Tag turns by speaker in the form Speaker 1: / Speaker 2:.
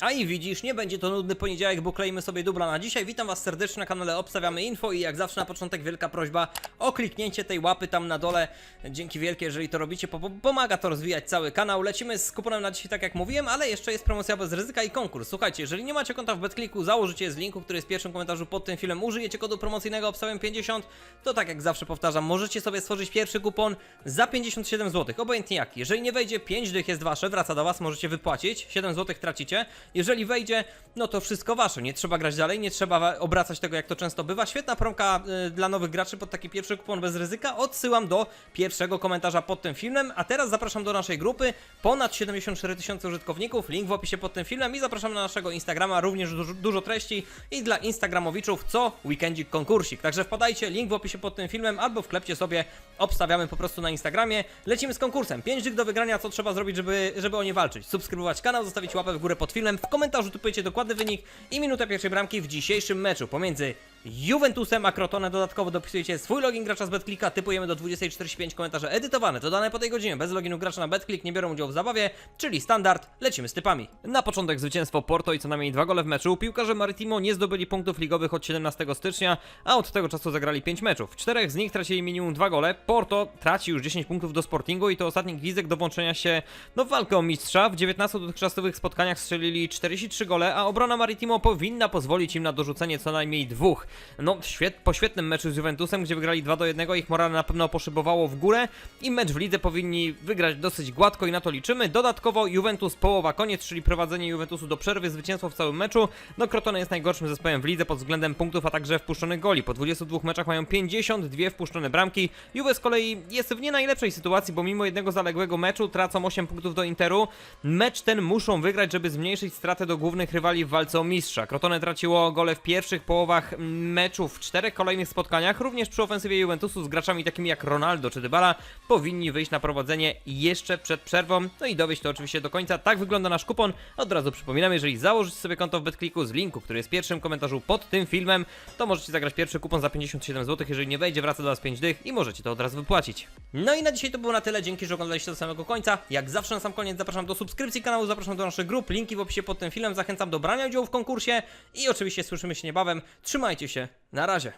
Speaker 1: A i widzisz, nie będzie to nudny poniedziałek, bo kleimy sobie dubla na dzisiaj. Witam was serdecznie na kanale Obstawiamy Info i jak zawsze na początek wielka prośba o kliknięcie tej łapy tam na dole. Dzięki wielkie, jeżeli to robicie, po po- pomaga to rozwijać cały kanał. Lecimy z kuponem na dzisiaj, tak jak mówiłem, ale jeszcze jest promocja bez ryzyka i konkurs. Słuchajcie, jeżeli nie macie konta w BetClicku, założycie je z linku, który jest w pierwszym komentarzu pod tym filmem, użyjecie kodu promocyjnego Obstawiam 50, to tak jak zawsze powtarzam, możecie sobie stworzyć pierwszy kupon za 57 zł, obojętnie jaki. Jeżeli nie wejdzie, 5 dych jest wasze, wraca do was, możecie wypłacić, 7 zł tracicie. Jeżeli wejdzie, no to wszystko wasze, nie trzeba grać dalej, nie trzeba obracać tego jak to często bywa. Świetna promka y, dla nowych graczy pod taki pierwszy kupon bez ryzyka. Odsyłam do pierwszego komentarza pod tym filmem, a teraz zapraszam do naszej grupy. Ponad 74 tysiące użytkowników, link w opisie pod tym filmem i zapraszam na naszego Instagrama, również dużo, dużo treści i dla Instagramowiczów co weekendzik konkursik. Także wpadajcie, link w opisie pod tym filmem albo wklepcie sobie, obstawiamy po prostu na Instagramie. Lecimy z konkursem. 5 dych do wygrania, co trzeba zrobić, żeby, żeby o nie walczyć? Subskrybować kanał, zostawić łapę w górę pod filmem, w komentarzu typujecie dokładny wynik i minutę pierwszej bramki w dzisiejszym meczu pomiędzy Juventusem a Crotone. Dodatkowo dopisujecie swój login gracza z BetClicka, typujemy do 20.45 komentarze edytowane, dodane po tej godzinie, bez loginu gracza na BetClick, nie biorą udziału w zabawie, czyli standard, lecimy z typami. Na początek zwycięstwo Porto i co najmniej dwa gole w meczu. Piłkarze Maritimo nie zdobyli punktów ligowych od 17 stycznia, a od tego czasu zagrali 5 meczów. Czterech z nich tracili minimum 2 gole. Porto traci już 10 punktów do Sportingu i to ostatni gwizdek do włączenia się no, w walkę o mistrza. W 19 dotychczasowych spotkaniach strzelili 43 gole, a obrona Maritimo powinna pozwolić im na dorzucenie co najmniej dwóch. No, świet, po świetnym meczu z Juventusem, gdzie wygrali 2 do 1, ich morale na pewno poszybowało w górę i mecz w lidze powinni wygrać dosyć gładko i na to liczymy. Dodatkowo Juventus połowa koniec, czyli prowadzenie Juventusu do przerwy, zwycięstwo w całym meczu. No, Crotone jest najgorszym zespołem w lidze pod względem punktów, a także wpuszczonych goli. Po 22 meczach mają 52 wpuszczone bramki. Juve z kolei jest w nie najlepszej sytuacji, bo mimo jednego zaległego meczu tracą 8 punktów do Interu. Mecz ten muszą wygrać, żeby zmniejszyć stratę do głównych rywali w walce o mistrza. Crotone traciło gole w pierwszych połowach meczu w czterech kolejnych spotkaniach. Również przy ofensywie Juventusu z graczami takimi jak Ronaldo czy Dybala powinni wyjść na prowadzenie jeszcze przed przerwą. No i dowieść to oczywiście do końca. Tak wygląda nasz kupon. Od razu przypominam, jeżeli założycie sobie konto w BetClicku z linku, który jest w pierwszym komentarzu pod tym filmem, to możecie zagrać pierwszy kupon za 57 zł. Jeżeli nie wejdzie, wraca do Was 5 dych i możecie to od razu wypłacić. No i na dzisiaj to było na tyle. Dzięki, że oglądaliście do samego końca. Jak zawsze na sam koniec zapraszam do subskrypcji kanału, zapraszam do naszych grup, linki w opisie pod tym filmem. Zachęcam do brania udziału w konkursie i oczywiście słyszymy się niebawem. Trzymajcie się. Na razie.